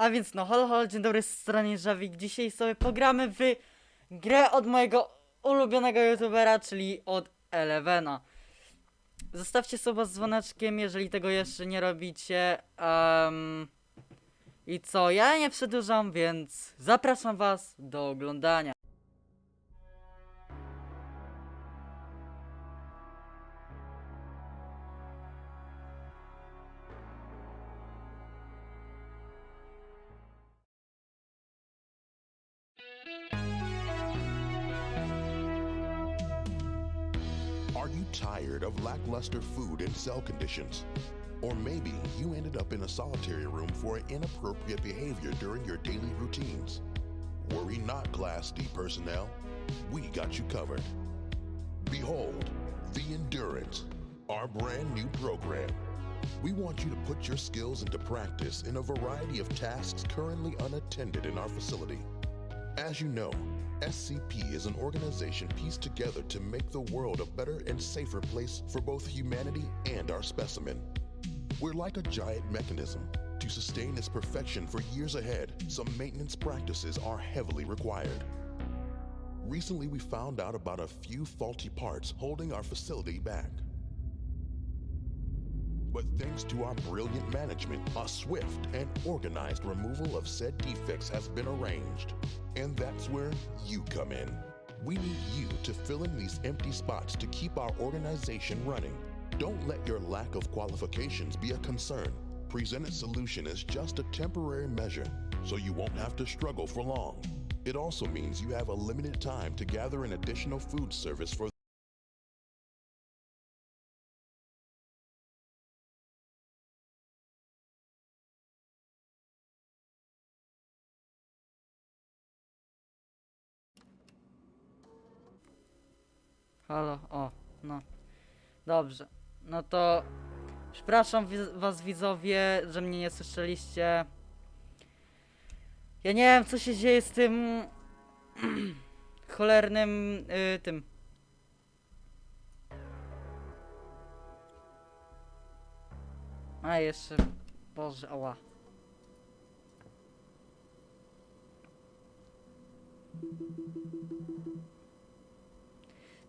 A więc no, halo, halo, dzień dobry, z strony Żawik. Dzisiaj sobie pogramy w grę od mojego ulubionego youtubera, czyli od Elevena. Zostawcie suba z dzwoneczkiem, jeżeli tego jeszcze nie robicie. Em, I co, ja nie przedłużam, więc zapraszam was do oglądania. Lackluster food and cell conditions? Or maybe you ended up in a solitary room for inappropriate behavior during your daily routines. Worry not, Class D personnel. We got you covered. Behold, the Endurance, our brand new program. We want you to put your skills into practice in a variety of tasks currently unattended in our facility. As you know, SCP is an organization pieced together to make the world a better and safer place for both humanity and our specimen. We're like a giant mechanism. To sustain its perfection for years ahead, some maintenance practices are heavily required. Recently, we found out about a few faulty parts holding our facility back. But thanks to our brilliant management, a swift and organized removal of said defects has been arranged. And that's where you come in. We need you to fill in these empty spots to keep our organization running. Don't let your lack of qualifications be a concern. Presented solution is just a temporary measure, so you won't have to struggle for long. It also means you have a limited time to gather an additional food service for Halo, o, no. Dobrze. No to przepraszam was widzowie, że mnie nie słyszeliście. Ja nie wiem co się dzieje z tym cholernym y, tym. A jeszcze, Boże, ała.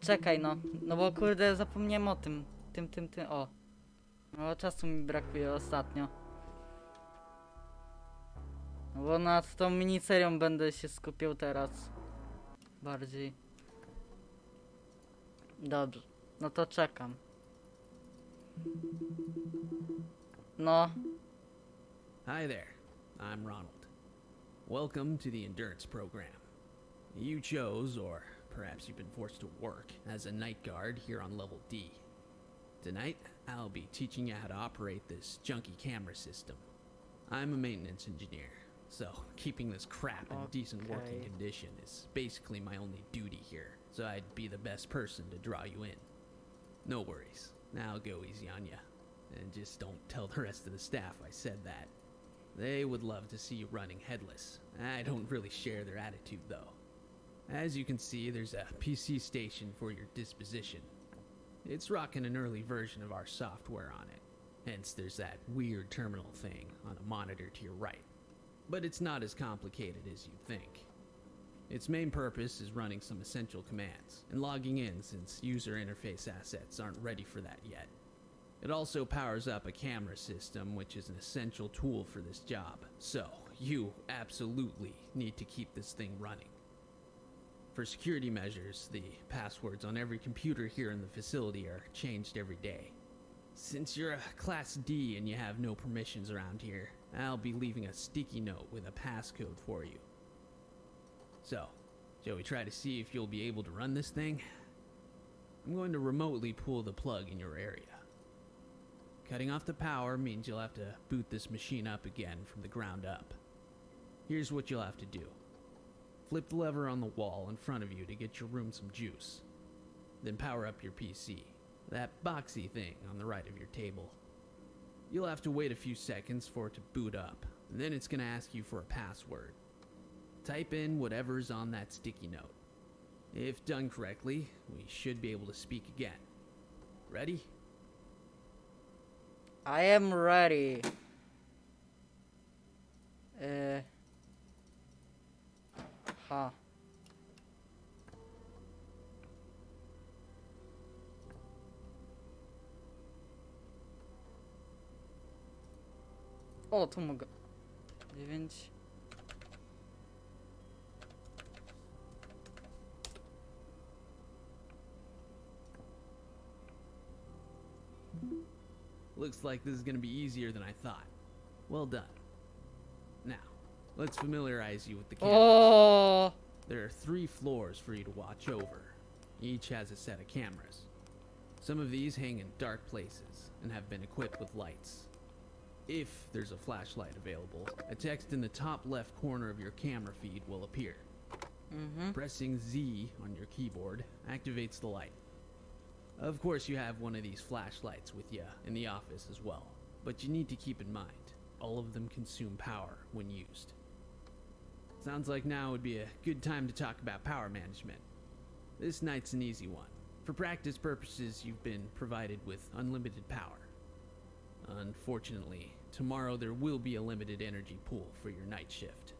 Czekaj no, no bo kurde zapomniałem o tym, tym, tym, tym, o. No czasu mi brakuje ostatnio. No bo nad tą miniserią będę się skupiał teraz. Bardziej. Dobrze, no to czekam. No, Hi there, I'm Ronald. Welcome to the Endurance Program. You chose, or perhaps you've been forced to work, as a night guard here on level D. Tonight, I'll be teaching you how to operate this junky camera system. I'm a maintenance engineer, so keeping this crap in decent working condition is basically my only duty here, so I'd be the best person to draw you in. No worries, I'll go easy on you. And just don't tell the rest of the staff I said that. They would love to see you running headless. I don't really share their attitude, though. As you can see, there's a PC station for your disposition. It's rocking an early version of our software on it. Hence, there's that weird terminal thing on a monitor to your right. But it's not as complicated as you'd think. Its main purpose is running some essential commands and logging in since user interface assets aren't ready for that yet. It also powers up a camera system, which is an essential tool for this job. So, you absolutely need to keep this thing running. For security measures, the passwords on every computer here in the facility are changed every day. Since you're a Class D and you have no permissions around here, I'll be leaving a sticky note with a passcode for you. So, shall we try to see if you'll be able to run this thing? I'm going to remotely pull the plug in your area. Cutting off the power means you'll have to boot this machine up again from the ground up. Here's what you'll have to do flip the lever on the wall in front of you to get your room some juice. Then power up your PC, that boxy thing on the right of your table. You'll have to wait a few seconds for it to boot up, and then it's going to ask you for a password. Type in whatever's on that sticky note. If done correctly, we should be able to speak again. Ready? I am ready. Uh, Aha. O, tu mogę. Dziewięć. Looks like this is gonna be easier than I thought. Well done. Let's familiarize you with the camera. O, There are three floors for you to watch over. Each has a set of cameras. Some of these hang in dark places and have been equipped with lights. If there's a flashlight available, a text in the top left corner of your camera feed will appear. Mhm. Pressing Z on your keyboard activates the light. Of course, you have one of these flashlights with you in the office as well, but you need to keep in mind all of them consume power when used. Sounds like now would be a good time to talk about power management. This night's an easy one. For practice purposes, you've been provided with unlimited power. Unfortunately, tomorrow there will be a limited energy pool for your night shift.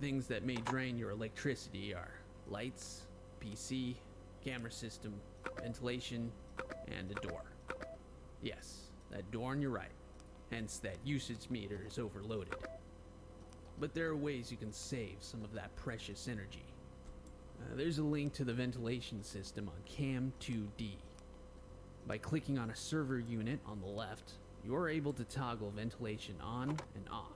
Things that may drain your electricity are lights, PC, camera system, ventilation, and a door. Yes, that door on your right. Hence, that usage meter is overloaded. But there are ways you can save some of that precious energy. Uh, there's a link to the ventilation system on Cam 2D. By clicking on a server unit on the left, you're able to toggle ventilation on and off.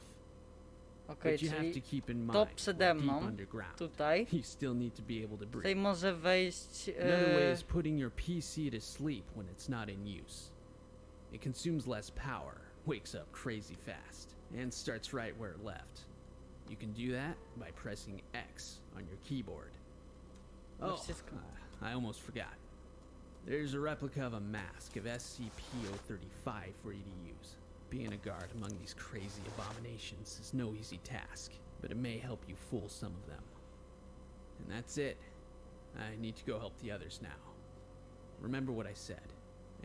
Okej, but you have to keep in mind, przede we're deep mną, underground. tutaj. You still need to be able to breathe. Tutaj może wejść. Another way E, is putting your PC to sleep when it's not in use. It consumes less power, wakes up crazy fast, and starts right where it left. You can do that by pressing X on your keyboard. Oh, uh, I almost forgot. There's a replica of a mask of SCP-035 for you to use. Being a guard among these crazy abominations is no easy task, but it may help you fool some of them. And that's it. I need to go help the others now. Remember what I said.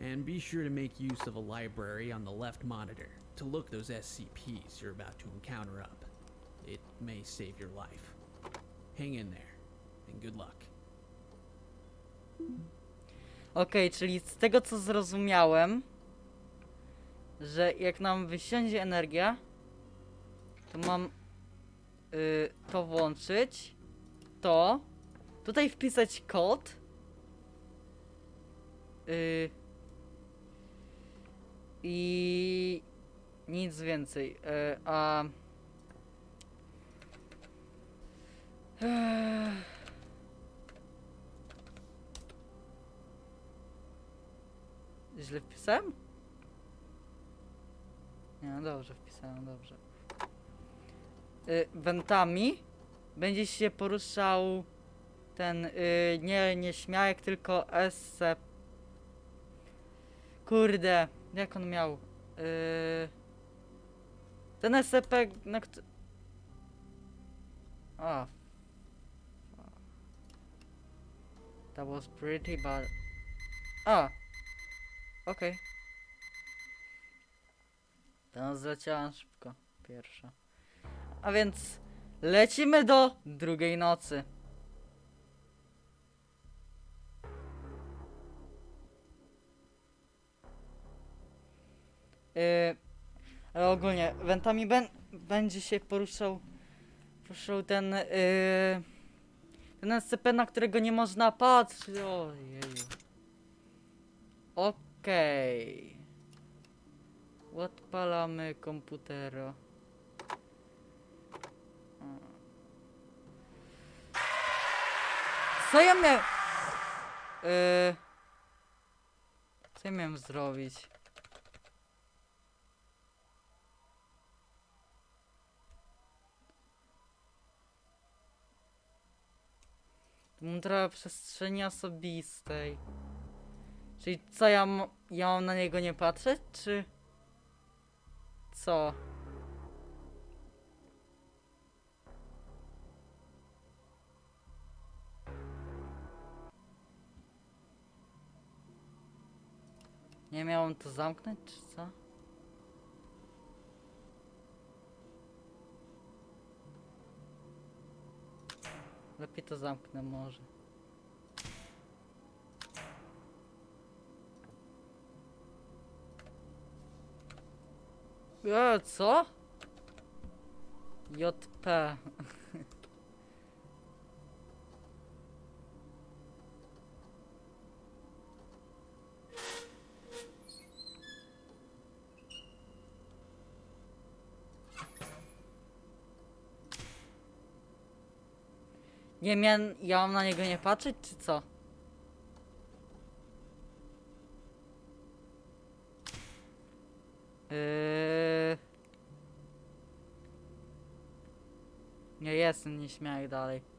And be sure to make use of a library on the left monitor to look those SCPs you're about to encounter up. It may save your life. Hang in there, and good luck. Okej, czyli z tego co zrozumiałem, że jak nam wysiądzie energia, to mam y, to włączyć, to tutaj wpisać kod. Y, I nic więcej. Y, a Źle wpisałem? Nie, no dobrze wpisałem, dobrze. Y, wentami będzie się poruszał ten y, nie nieśmiałek, tylko SC. Kurde, jak on miał? Y, ten SCP, na kto... A. That was pretty bad. A. Okej. To zleciała szybko. Pierwsza. A więc lecimy do drugiej nocy. Yy, ale ogólnie wentami ben, będzie się poruszał poruszał ten yy, ten SCP, na którego nie można patrzeć. Okej. Odpalamy komputera. Co ja miałem... Yy... Co ja miałem zrobić? Mądra przestrzeni osobistej. Czyli co ja, ja mam na niego nie patrzeć, czy co? Nie miałem to zamknąć, czy co? Lepiej to zamknę może. E, co? JP. Nie miałem, ja mam na niego nie patrzeć, czy co? Yy... Nie jestem nieśmiały dalej.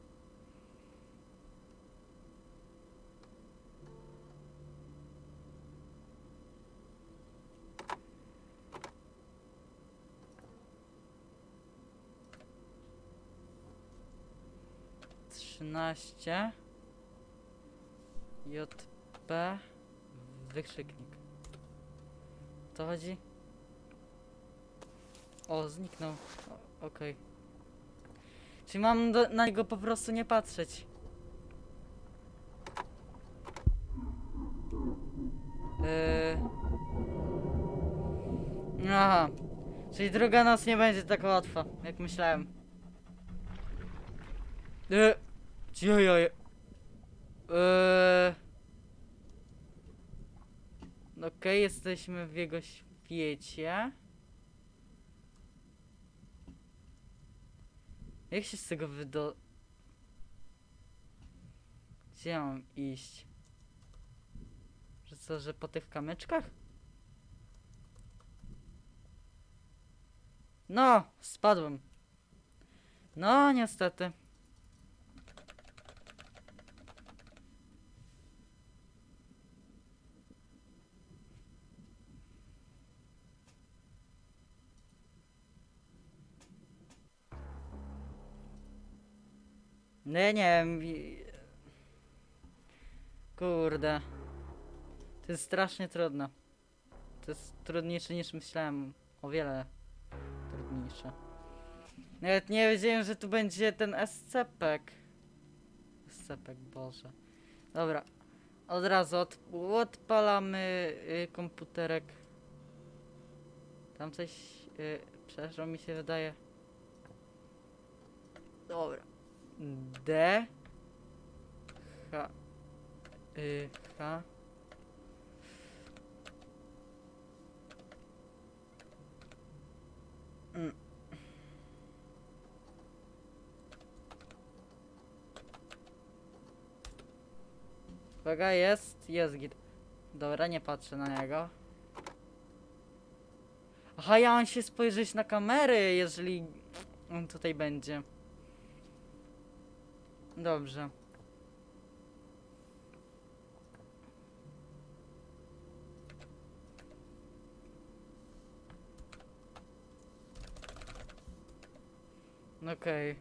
Trzynaście. JP. Wykrzyknik. Co chodzi? O, zniknął. Okej. Czyli mam do, na niego po prostu nie patrzeć. Yy... Aha. Czyli druga noc nie będzie tak łatwa, jak myślałem. Yy... Cicho, Yy... Okej, jesteśmy w jego świecie. Jak się z tego wydo... Gdzie ja mam iść? Że co, że po tych kamyczkach? No, spadłem. No, niestety. Nie, nie wiem. Kurde. To jest strasznie trudne. To jest trudniejsze niż myślałem. O wiele trudniejsze. Nawet nie wiedziałem, że tu będzie ten SCP-ek. SCP-ek, Boże. Dobra. Od razu od, odpalamy y, komputerek. Tam coś y, przeszło mi się wydaje. Dobra. D H y, H Mm. Uwaga, jest, jest git. Dobra, nie patrzę na niego. Aha, ja mam się spojrzeć na kamery, jeżeli on tutaj będzie. Dobrze. Okej.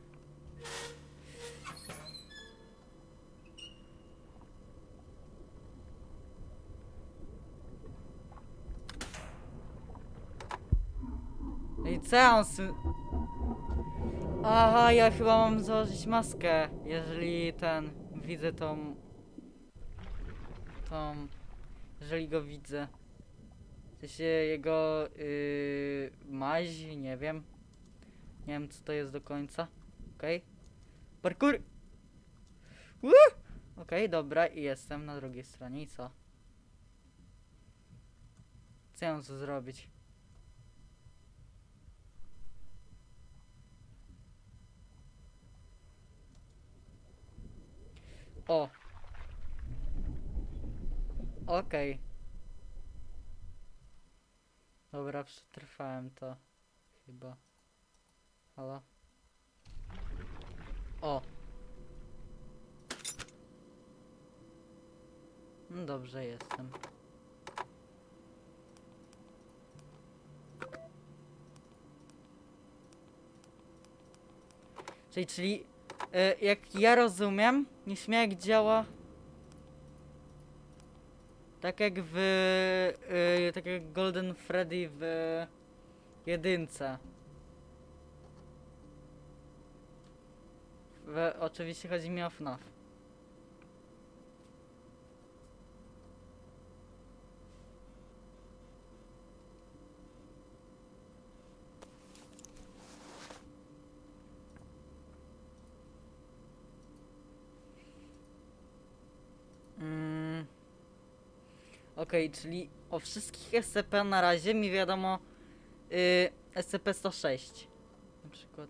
I co tym- Aha, ja chyba mam założyć maskę, jeżeli ten, widzę tą, tą, jeżeli go widzę. W sensie jego, yy, maź, nie wiem. Nie wiem co to jest do końca. Okej. Parkour! Woo! Okej, dobra, i jestem na drugiej stronie i co? Co ja mam tu zrobić? O. Okej. Dobra, przetrwałem to. Chyba. Halo? O. No dobrze, jestem. Czyli, czyli jak ja rozumiem, nieśmiałek działa tak jak w e, tak jak Golden Freddy w jedynce. W oczywiście chodzi mi o FNAF. Okej, czyli o wszystkich SCP na razie mi wiadomo y, SCP-106 na przykład.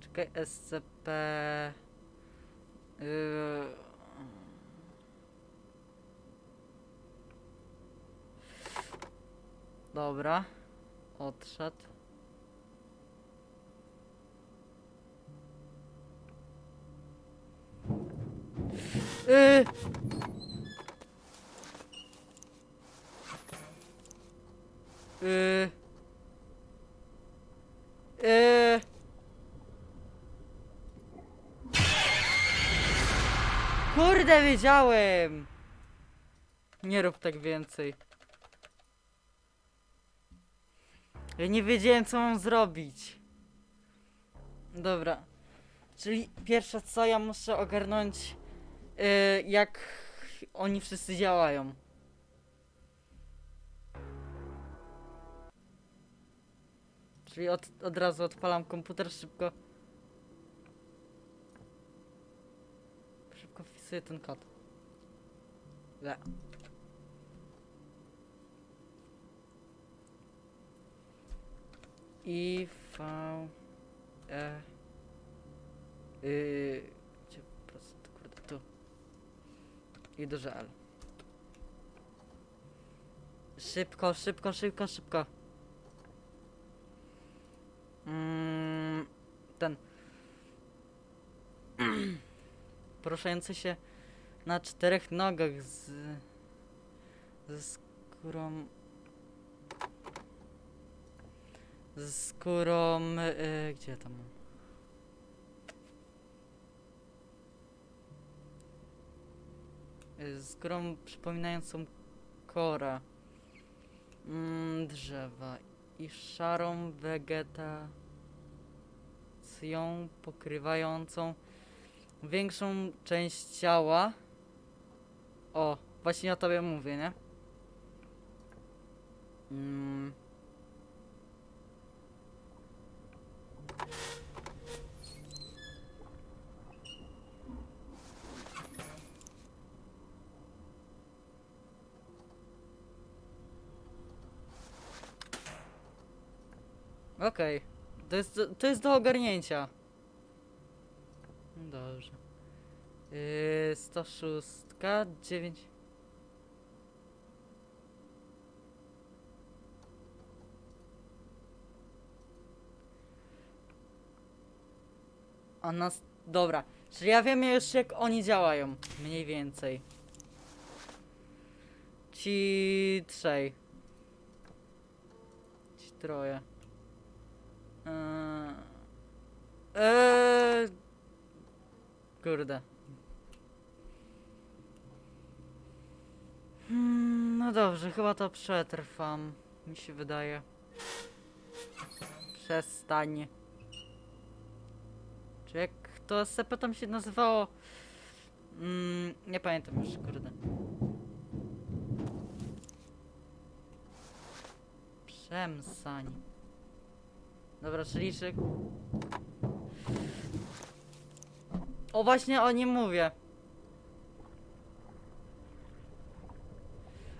Czekaj, SCP... Yy... Dobra, odszedł. Yy... Kurde, wiedziałem! Nie rób tak więcej. Ja nie wiedziałem, co mam zrobić. Dobra. Czyli pierwsze co, ja muszę ogarnąć, jak oni wszyscy działają. Czyli od, od razu odpalam komputer szybko. Szybko wpisuję ten kod. Le. I V E y, gdzie po prostu kurde tu i duże L. Szybko, szybko, szybko, szybko. Mm, ten poruszający się na czterech nogach z ze skórą ze skórą y, gdzie tam mam? Y, z skórą przypominającą kora mm, drzewa i szarą wegetacją pokrywającą większą część ciała. O, właśnie o tobie mówię, nie? Mm. Okej. To jest, to jest do ogarnięcia. Dobrze. Yy, 106, 9. A nas. Dobra. Czyli ja wiem już jak oni działają. Mniej więcej. Ci trzej. Ci troje. Eee, eee, kurde. Hmm, no dobrze, chyba to przetrwam. Mi się wydaje. Przestań. Czy jak to SCP tam się nazywało? Mm, nie pamiętam już, kurde. Przemsań. Dobra, czyli czy... O właśnie o nim mówię.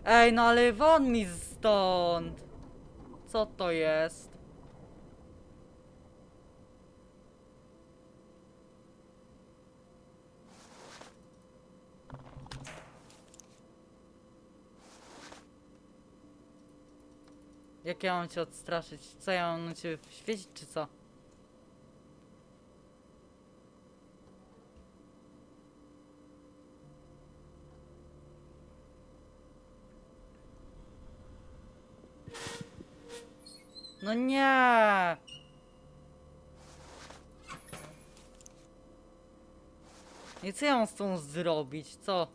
Ej, no ale won mi stąd. Co to jest? Jak ja mam cię odstraszyć? Co ja mam na ciebie świecić, czy co? No nie! I co ja mam z tą zrobić? Co?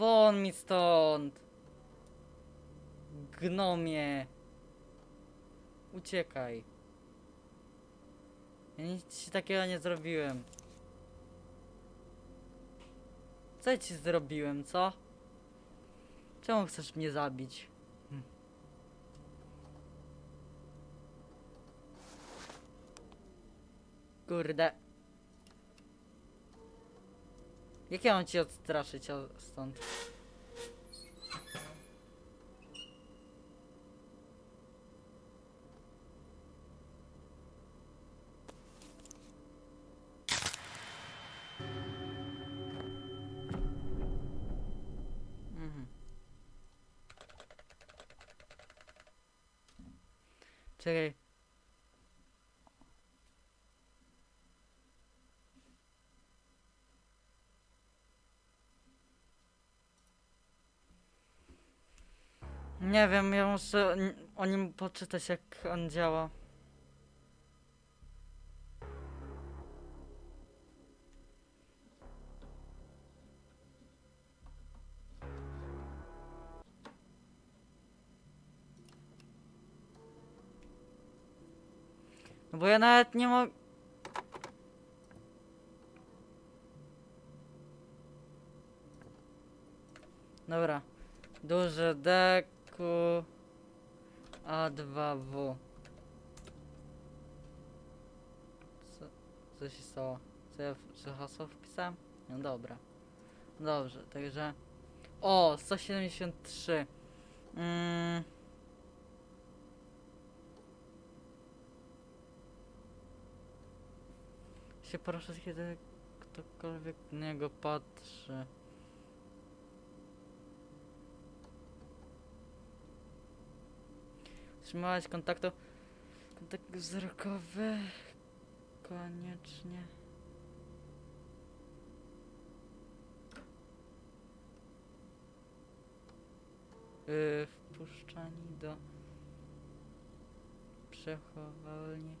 Won mi stąd. Gnomie. Uciekaj. Ja nic takiego nie zrobiłem. Co ja ci zrobiłem, co? Czemu chcesz mnie zabić? Hm. Kurde. Jak ja mam ci odstraszyć stąd? Mhm. Czekaj. Nie wiem, ja muszę o nim poczytać jak on działa. No bo ja nawet nie mogę... Dobra. Duże D, Q, A2W. Co, co się stało? Co ja co hasło wpisałem? No dobra. Dobrze, także... O, 173. Mm. Się proszę, kiedy ktokolwiek na niego patrzy. Wstrzymywać kontaktu. Kontakt wzrokowy. Koniecznie. Yy, wpuszczani do przechowalni.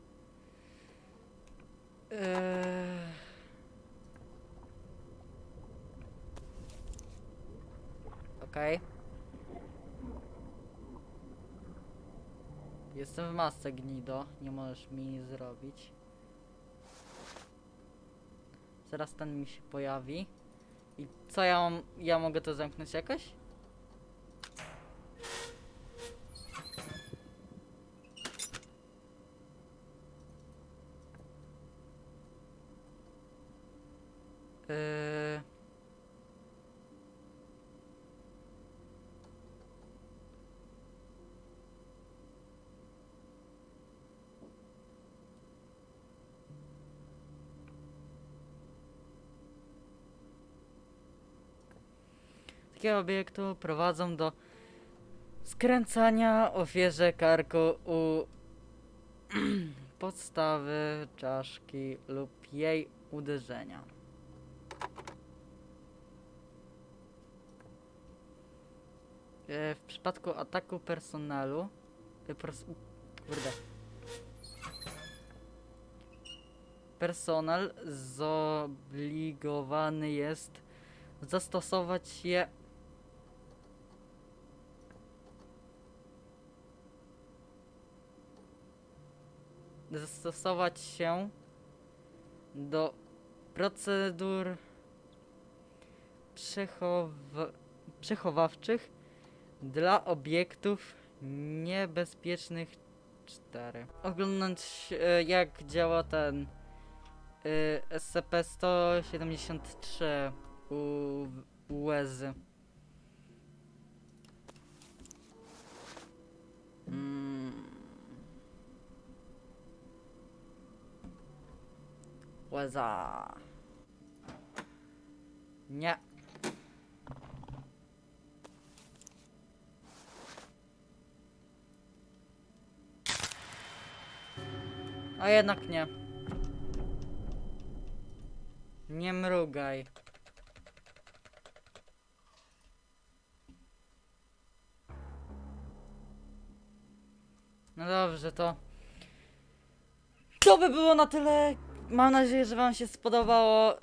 Yy. Okej. Jestem w masce gnido, nie możesz mi nic zrobić. Zaraz ten mi się pojawi. I co ja mam, ja mogę to zamknąć jakoś? Yy... Takie obiektu prowadzą do skręcania ofierze karku u podstawy czaszki lub jej uderzenia. E, W przypadku ataku personelu e, pers kurde. Personel zobligowany jest zastosować je zastosować się do procedur przechow przechowawczych dla obiektów niebezpiecznych 4. Oglądać e, jak działa ten e, SCP-173 u, u Łezy. Mm. Łeza. Nie. A jednak nie. Nie mrugaj. No dobrze, to. To by było na tyle. Mam nadzieję, że Wam się spodobało.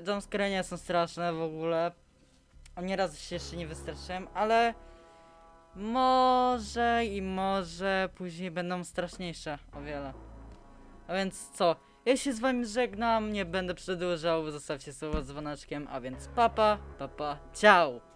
Yy, są straszne w ogóle. ani razu się jeszcze nie wystraszyłem, ale może i może później będą straszniejsze o wiele. A więc co? Ja się z wami żegnam, nie będę przedłużał, zostawcie słowo z dzwoneczkiem, a więc papa, papa, ciao!